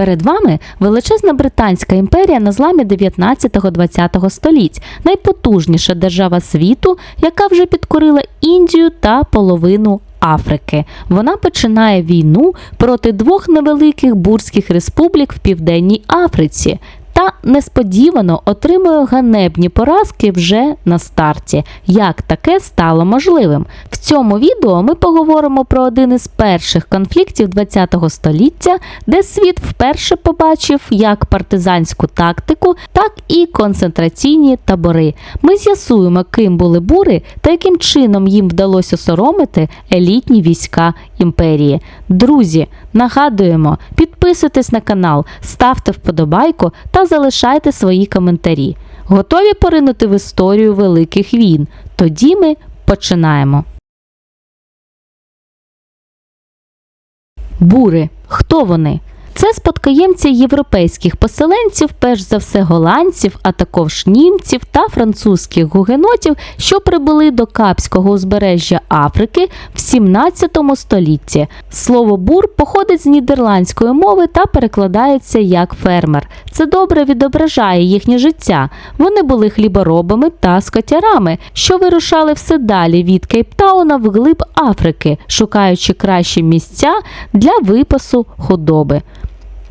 Перед вами величезна британська імперія на зламі 19-20 століть, найпотужніша держава світу, яка вже підкорила Індію та половину Африки. Вона починає війну проти двох невеликих бурських республік в Південній Африці. Несподівано отримує ганебні поразки вже на старті. Як таке стало можливим? В цьому відео ми поговоримо про один із перших конфліктів ХХ століття, де світ вперше побачив як партизанську тактику, так і концентраційні табори. Ми з'ясуємо, ким були бури та яким чином їм вдалося осоромити елітні війська імперії. Друзі, нагадуємо, підписуйтесь на канал, ставте вподобайку та залишайте свої коментарі. Готові поринути в історію великих війн? Тоді ми починаємо. Бури. Хто вони? Це спадкоємці європейських поселенців, перш за все голландців, а також німців та французьких гугенотів, що прибули до Капського узбережжя Африки в 17 столітті. Слово бур походить з нідерландської мови та перекладається як фермер. Це добре відображає їхнє життя. Вони були хліборобами та скотярами, що вирушали все далі від Кейптауна вглиб Африки, шукаючи кращі місця для випасу худоби.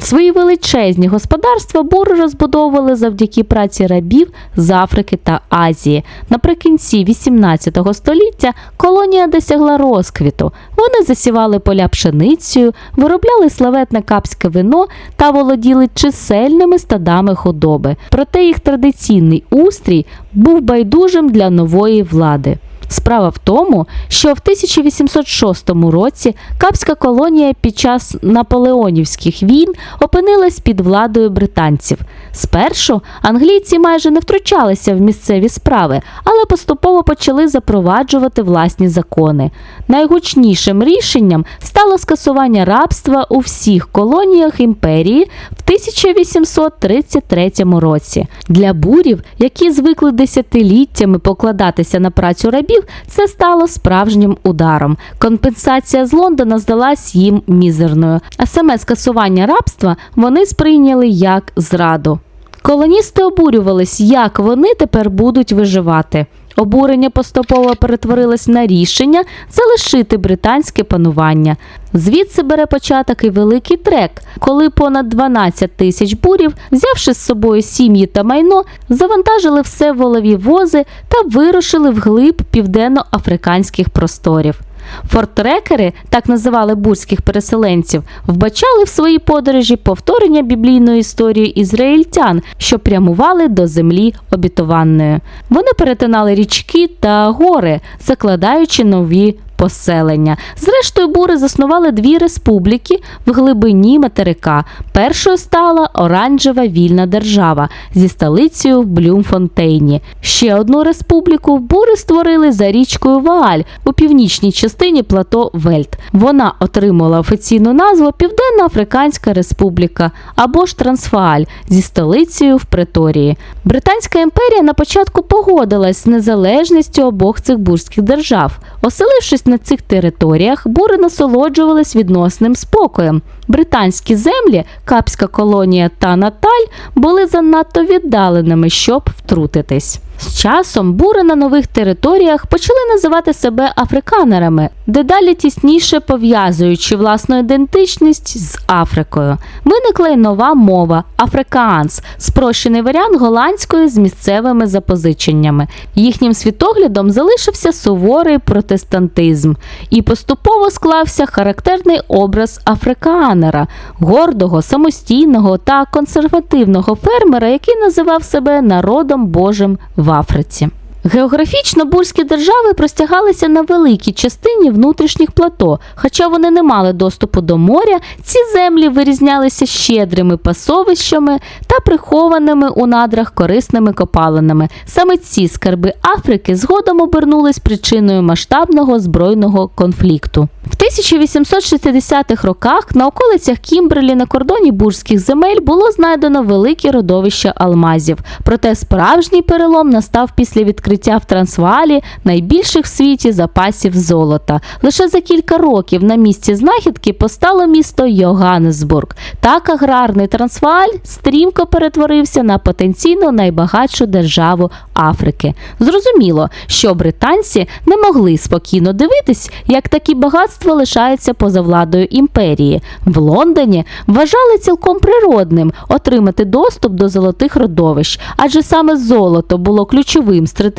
Свої величезні господарства бури розбудовували завдяки праці рабів з Африки та Азії. Наприкінці 18 століття колонія досягла розквіту. Вони засівали поля пшеницею, виробляли славетне капське вино та володіли чисельними стадами худоби. Проте їх традиційний устрій був байдужим для нової влади. Справа в тому, що в 1806 році Капська колонія під час наполеонівських війн опинилась під владою британців. Спершу англійці майже не втручалися в місцеві справи, але поступово почали запроваджувати власні закони. Найгучнішим рішенням стало скасування рабства у всіх колоніях імперії в 1833 році. Для бурів, які звикли десятиліттями покладатися на працю рабів, це стало справжнім ударом. Компенсація з Лондона здалась їм мізерною, а саме скасування рабства вони сприйняли як зраду. Колоністи обурювались, як вони тепер будуть виживати. Обурення поступово перетворилось на рішення залишити британське панування. Звідси бере початок і великий трек, коли понад 12 тисяч бурів, взявши з собою сім'ї та майно, завантажили все волові вози та вирушили вглиб південно-африканських просторів. Фортрекери, так називали бурських переселенців, вбачали в своїй подорожі повторення біблійної історії ізраїльтян, що прямували до землі обітованої. Вони перетинали річки та гори, закладаючи нові поселення. Зрештою, бури заснували дві республіки в глибині материка. Першою стала Оранжева вільна держава зі столицею в Блюмфонтейні. Ще одну республіку бури створили за річкою Вааль у північній частині плато Вельт. Вона отримала офіційну назву Південна Африканська Республіка або ж Трансвааль зі столицею в Преторії. Британська імперія на початку погодилась з незалежністю обох цих бурських держав. Оселившись на цих територіях, бури насолоджувались відносним спокоєм. Британські землі, Капська колонія та Наталь були занадто віддаленими, щоб втрутитись. З часом бури на нових територіях почали називати себе африканерами, дедалі тісніше пов'язуючи власну ідентичність з Африкою. Виникла й нова мова африкаанс, спрощений варіант голландської з місцевими запозиченнями. Їхнім світоглядом залишився суворий протестантизм, і поступово склався характерний образ африканера, гордого, самостійного та консервативного фермера, який називав себе народом Божим в Африці. Географічно бурські держави простягалися на великій частині внутрішніх плато. Хоча вони не мали доступу до моря, ці землі вирізнялися щедрими пасовищами та прихованими у надрах корисними копалинами. Саме ці скарби Африки згодом обернулись причиною масштабного збройного конфлікту. В 1860-х роках на околицях Кімберлі на кордоні бурських земель було знайдено велике родовище алмазів. Проте справжній перелом настав після відкриття в Трансваалі найбільших в світі запасів золота. Лише за кілька років на місці знахідки постало місто Йоганнесбург. Так аграрний Трансвааль стрімко перетворився на потенційно найбагатшу державу Африки. Зрозуміло, що британці не могли спокійно дивитись, як такі багатства лишаються поза владою імперії. В Лондоні вважали цілком природним отримати доступ до золотих родовищ, адже саме золото було ключовим стратегічним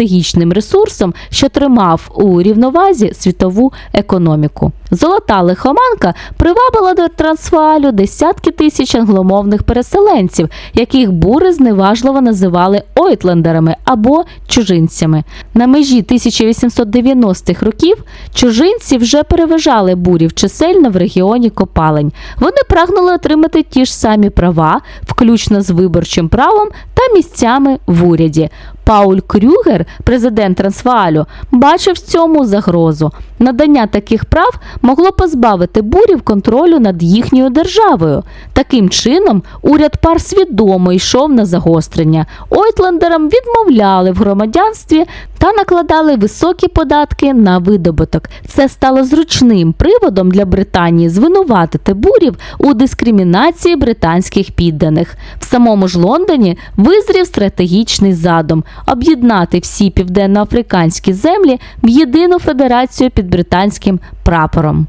ресурсом, що тримав у рівновазі світову економіку. Золота лихоманка привабила до Трансваалю десятки тисяч англомовних переселенців, яких бури зневажливо називали ойтлендерами або чужинцями. На межі 1890-х років чужинці вже переважали бурів чисельно в регіоні копалень. Вони прагнули отримати ті ж самі права, включно з виборчим правом та місцями в уряді. Пауль Крюгер, президент Трансваалю, бачив в цьому загрозу. Надання таких прав могло позбавити бурів контролю над їхньою державою. Таким чином, уряд пар свідомо йшов на загострення. Ойтлендерам відмовляли в громадянстві та накладали високі податки на видобуток. Це стало зручним приводом для Британії звинуватити бурів у дискримінації британських підданих. В самому ж Лондоні визрів стратегічний задум об'єднати всі південноафриканські землі в єдину федерацію під британським прапором.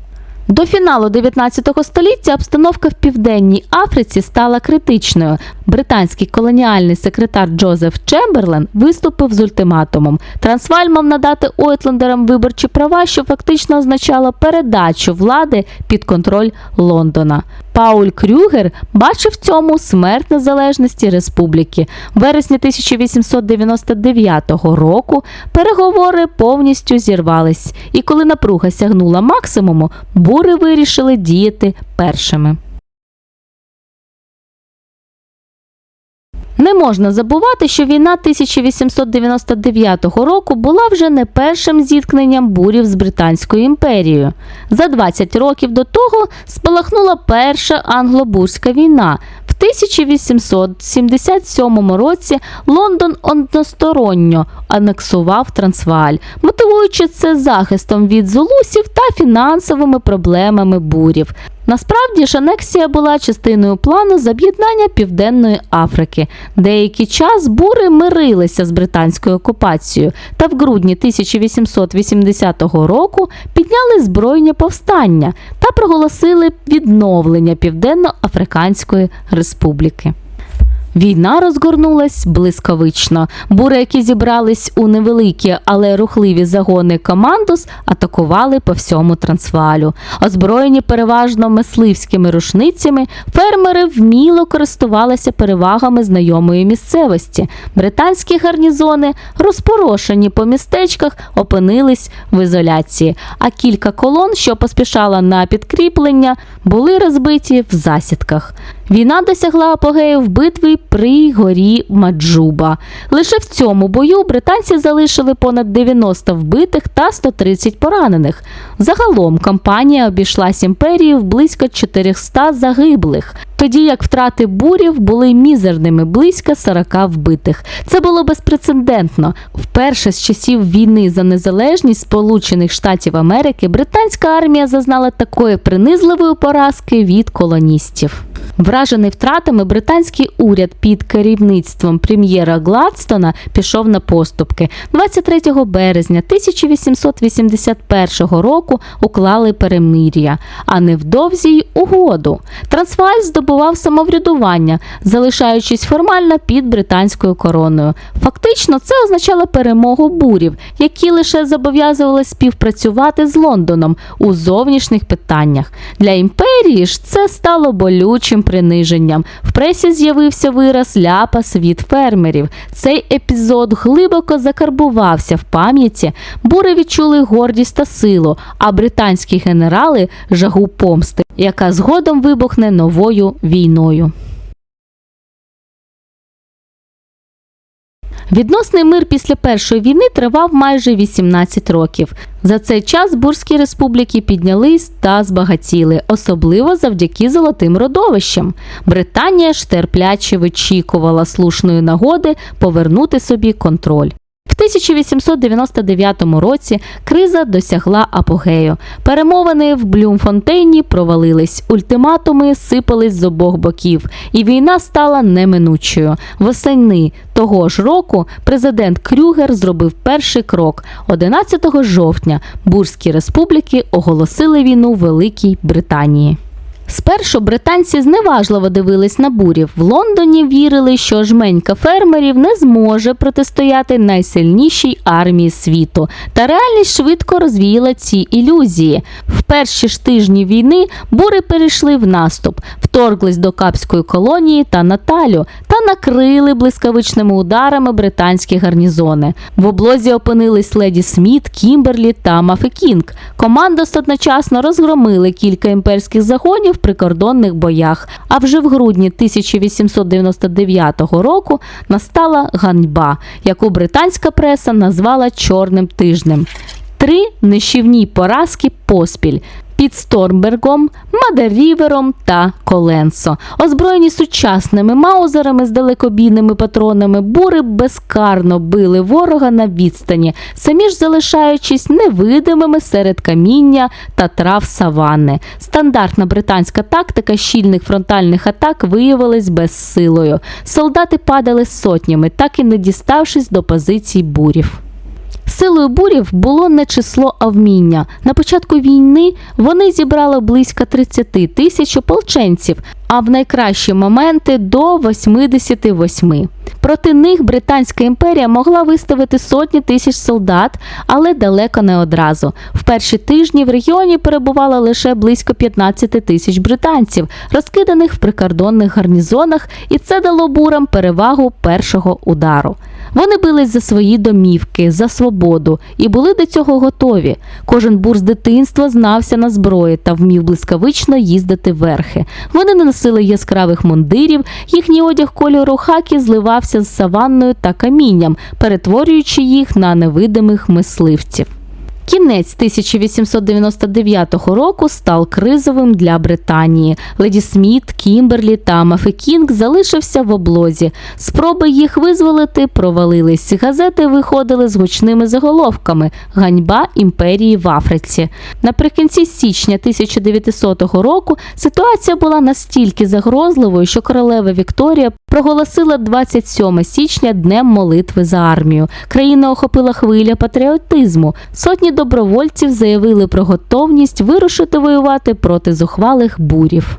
До фіналу 19 століття обстановка в південній Африці стала критичною. Британський колоніальний секретар Джозеф Чемберлен виступив з ультиматумом. Трансваль мав надати Ойтлендерам виборчі права, що фактично означало передачу влади під контроль Лондона. Пауль Крюгер бачив в цьому смерть незалежності республіки. В вересні 1899 року переговори повністю зірвались, і коли напруга сягнула максимуму, бури вирішили діяти першими. Не можна забувати, що війна 1899 року була вже не першим зіткненням бурів з Британською імперією. За 20 років до того спалахнула перша англо-бурська війна. В 1877 році Лондон односторонньо анексував Трансвааль, мотивуючи це захистом від зулусів та фінансовими проблемами бурів. Насправді ж анексія була частиною плану з об'єднання Південної Африки. Деякий час бури мирилися з британською окупацією та в грудні 1880 року підняли збройні повстання та проголосили відновлення Південно-Африканської Республіки. Війна розгорнулась блискавично. Бури, які зібрались у невеликі, але рухливі загони командос, атакували по всьому Трансвалю. Озброєні переважно мисливськими рушницями, фермери вміло користувалися перевагами знайомої місцевості. Британські гарнізони, розпорошені по містечках, опинились в ізоляції, а кілька колон, що поспішала на підкріплення, були розбиті в засідках. Війна досягла апогею в битві при горі Маджуба. Lише в цьому бою британці залишили понад 90 вбитих та 130 поранених. Загалом кампанія обійшлась імперію в близько 400 загиблих. Тоді як втрати бурів були мізерними близько 40 вбитих. Це було безпрецедентно. Вперше з часів війни за незалежність Сполучених Штатів Америки британська армія зазнала такої принизливої поразки від колоністів. Вражений втратами, британський уряд під керівництвом прем'єра Гладстона пішов на поступки. 23 березня 1881 року уклали перемир'я, а невдовзі й угоду. Трансвааль здобував самоврядування, залишаючись формально під британською короною. Фактично, це означало перемогу бурів, які лише зобов'язували співпрацювати з Лондоном у зовнішніх питаннях. Для імперії ж це стало болючим приниженням. В пресі з'явився вираз ляпа світ фермерів. Цей епізод глибоко закарбувався в пам'яті. Бури відчули гордість та силу, а британські генерали жагу помсти, яка згодом вибухне новою війною. Відносний мир після першої війни тривав майже 18 років. За цей час бурські республіки піднялись та збагатіли, особливо завдяки золотим родовищам. Британія ж терпляче вичікувала слушної нагоди повернути собі контроль. В 1899 році криза досягла апогею. Перемовини в Блюмфонтейні провалились, ультиматуми сипались з обох боків, і війна стала неминучою. Восени того ж року президент Крюгер зробив перший крок. 11 жовтня Бурські республіки оголосили війну Великій Британії. Спершу британці зневажливо дивились на бурів. В Лондоні вірили, що жменька фермерів не зможе протистояти найсильнішій армії світу. Та реальність швидко розвіяла ці ілюзії. В перші ж тижні війни бури перейшли в наступ, вторглись до капської колонії та Наталю та накрили блискавичними ударами британські гарнізони. В облозі опинились леді Сміт, Кімберлі та Мафекінг. Командос одночасно розгромили кілька імперських загонів прикордонних боях. А вже в грудні 1899 року настала ганьба, яку британська преса назвала Чорним тижнем. Три нищівні поразки поспіль. Під Стормбергом, Мадеррівером та Коленсо. Озброєні сучасними маузерами з далекобійними патронами, бури безкарно били ворога на відстані, самі ж залишаючись невидимими серед каміння та трав саванни. Стандартна британська тактика щільних фронтальних атак виявилась безсилою. Солдати падали сотнями, так і не діставшись до позицій бурів. Силою бурів було не число, а вміння. На початку війни вони зібрали близько 30 тисяч ополченців, а в найкращі моменти до 88. Проти них Британська імперія могла виставити сотні тисяч солдат, але далеко не одразу. В перші тижні в регіоні перебувало лише близько 15 тисяч британців, розкиданих в прикордонних гарнізонах, і це дало бурам перевагу першого удару. Вони бились за свої домівки, за свободу і були до цього готові. Кожен бур з дитинства знався на зброї та вмів блискавично їздити верхи. Вони не носили яскравих мундирів, їхній одяг кольору хакі зливався з саванною та камінням, перетворюючи їх на невидимих мисливців. Кінець 1899 року став кризовим для Британії. Леді Сміт, Кімберлі та Мафекінг залишився в облозі. Спроби їх визволити провалились. Газети виходили з гучними заголовками Ганьба імперії в Африці. Наприкінці січня 1900 року ситуація була настільки загрозливою, що королева Вікторія проголосила 27 січня днем молитви за армію. Країна охопила хвиля патріотизму. Сотні добровольців заявили про готовність вирушити воювати проти зухвалих бурів.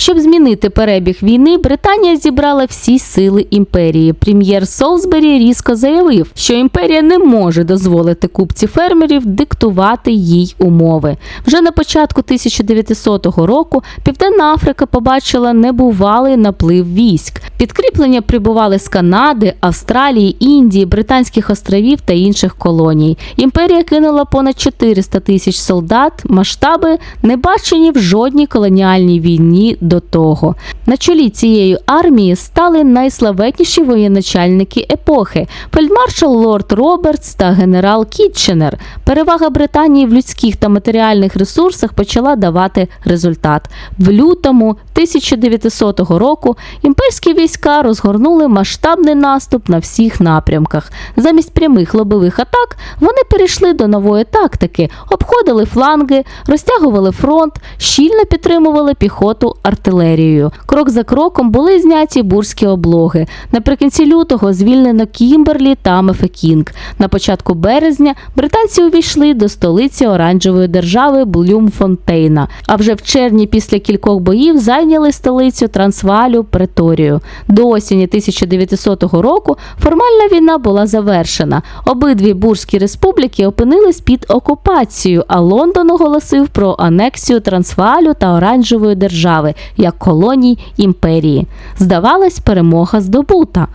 Щоб змінити перебіг війни, Британія зібрала всі сили імперії. Прем'єр Солсбері різко заявив, що імперія не може дозволити купці фермерів диктувати їй умови. Вже на початку 1900 року Південна Африка побачила небувалий наплив військ. Підкріплення прибували з Канади, Австралії, Індії, Британських островів та інших колоній. Імперія кинула понад 400 тисяч солдат, масштаби не бачені в жодній колоніальній війні до того. На чолі цієї армії стали найславетніші воєначальники епохи: фельдмаршал Лорд Робертс та генерал Кітченер. Перевага Британії в людських та матеріальних ресурсах почала давати результат. В лютому 1900 року імперські війська розгорнули масштабний наступ на всіх напрямках. Замість прямих лобових атак вони перейшли до нової тактики, обходили фланги, розтягували фронт, щільно підтримували піхоту артилерією. Крок за кроком були зняті бурські облоги. Наприкінці лютого звільнено Кімберлі та Мефекінг. На початку березня британці увійшли до столиці оранжевої держави Блюмфонтейна. А вже в червні, після кількох боїв, зайняли столицю Трансвалю Преторію. До осені 1900 року формальна війна була завершена. Обидві бурські республіки опинились під окупацією, а Лондон оголосив про анексію Трансвалю та Оранжевої держави як колоній імперії. Здавалось, перемога здобута.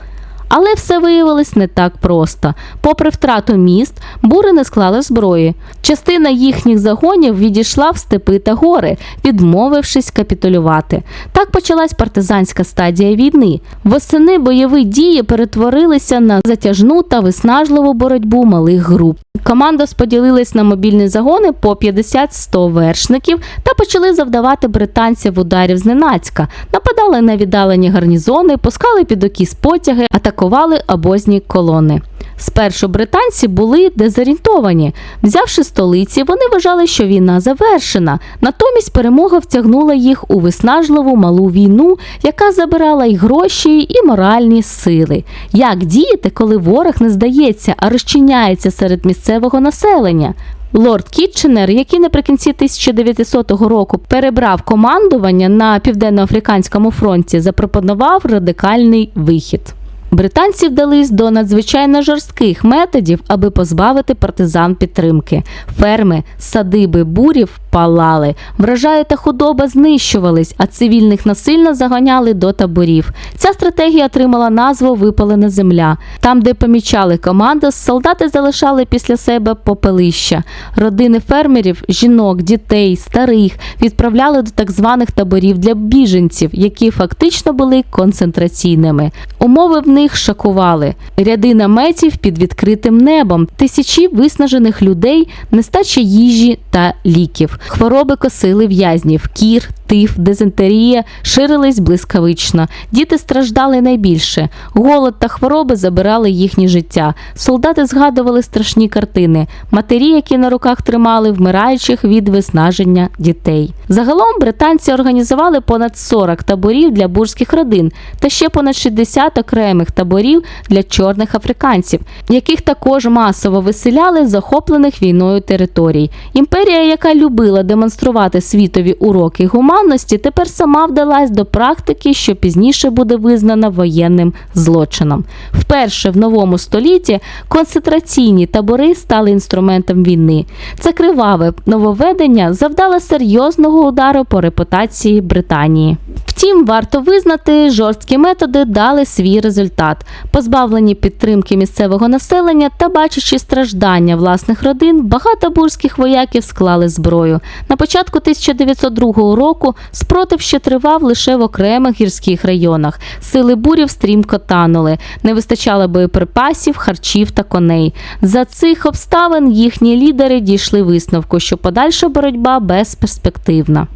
Але все виявилось не так просто. Попри втрату міст, бури не склали зброї. Частина їхніх загонів відійшла в степи та гори, відмовившись капітулювати. Так почалась партизанська стадія війни. Восени бойові дії перетворилися на затяжну та виснажливу боротьбу малих груп. Команда споділилась на мобільні загони по 50-100 вершників та почали завдавати британцям ударів зненацька, нападали на віддалені гарнізони, пускали під окіс потяги, атакували обозні колони. Спершу британці були дезорієнтовані. Взявши столиці, вони вважали, що війна завершена. Натомість перемога втягнула їх у виснажливу малу війну, яка забирала й гроші, і моральні сили. Як діяти, коли ворог не здається, а розчиняється серед місцевого населення? Лорд Кітченер, який наприкінці 1900 року перебрав командування на південноафриканському фронті, запропонував радикальний вихід. Британці вдались до надзвичайно жорстких методів, аби позбавити партизан підтримки. Ферми, садиби, бурів палали, врожаї та худоба знищувались, а цивільних насильно заганяли до таборів. Ця стратегія отримала назву Випалена земля. Там, де помічали команду, солдати залишали після себе попелища. Родини фермерів, жінок, дітей, старих відправляли до так званих таборів для біженців, які фактично були концентраційними. Умови в них шокували. Ряди наметів під відкритим небом, тисячі виснажених людей, нестача їжі та ліків. Хвороби косили в'язнів, кір, тиф, дизентерія ширились блискавично. Діти страждали найбільше. Голод та хвороби забирали їхнє життя. Солдати згадували страшні картини, матері, які на руках тримали вмираючих від виснаження дітей. Загалом британці організували понад 40 таборів для бурських родин та ще понад 60 окремих таборів для чорних африканців, яких також масово виселяли з захоплених війною територій. Імперія, яка любила демонструвати світові уроки гуманності, тепер сама вдалась до практики, що пізніше буде визнана воєнним злочином. Вперше в новому столітті концентраційні табори стали інструментом війни. Це криваве нововведення завдало серйозного удару по репутації Британії. Втім, варто визнати, жорсткі методи дали свій результат. Позбавлені підтримки місцевого населення та бачачи страждання власних родин, багато бурських вояків склали зброю. На початку 1902 року спротив ще тривав лише в окремих гірських районах. Сили бурів стрімко танули, не вистачало боєприпасів, харчів та коней. За цих обставин їхні лідери дійшли висновку, що подальша боротьба безперспективна.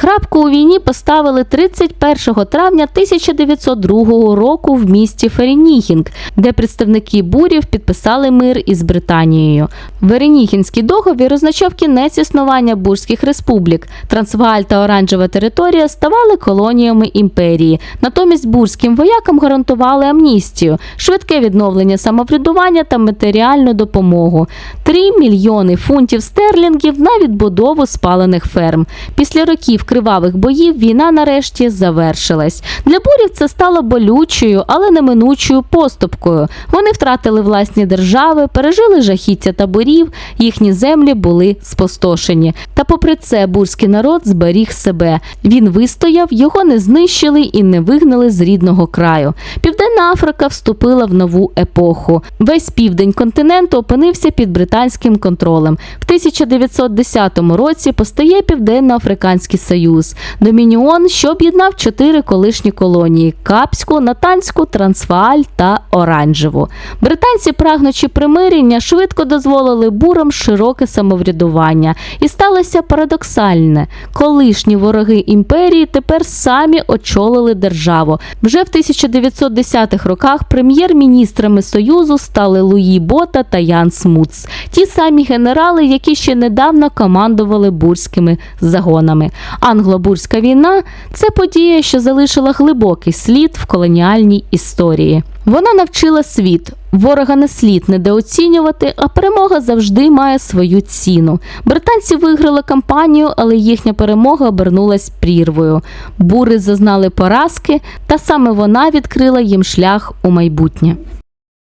Крапку у війні поставили 31 травня 1902 року в місті Ференігінг, де представники бурів підписали мир із Британією. Веренігінський договір означав кінець існування бурських республік. Трансвааль та Оранжева територія ставали колоніями імперії. Натомість бурським воякам гарантували амністію, швидке відновлення самоврядування та матеріальну допомогу. 3 мільйони фунтів стерлінгів на відбудову спалених ферм. Після років кривавих боїв війна нарешті завершилась. Для бурів це стало болючою, але неминучою поступкою. Вони втратили власні держави, пережили жахіття таборів, їхні землі були спустошені. Та попри це бурський народ зберіг себе. Він вистояв, його не знищили і не вигнали з рідного краю. Південна Африка вступила в нову епоху. Весь південь континенту опинився під британським контролем. В 1910 році постає Південно-Африканський Союз, домініон, що об'єднав чотири колишні колонії: Капську, Натанську, Трансвааль та Оранжеву. Британці, прагнучи примирення, швидко дозволили бурам широке самоврядування, і сталося парадоксальне: колишні вороги імперії тепер самі очолили державу. Вже в 1910-х роках прем'єр-міністрами Союзу стали Луї Бота та Ян Смуц, ті самі генерали, які ще недавно командували бурськими загонами. Англо-бурська війна це подія, що залишила глибокий слід в колоніальній історії. Вона навчила світ. Ворога не слід недооцінювати, а перемога завжди має свою ціну. Британці виграли кампанію, але їхня перемога обернулась прірвою. Бури зазнали поразки, та саме вона відкрила їм шлях у майбутнє.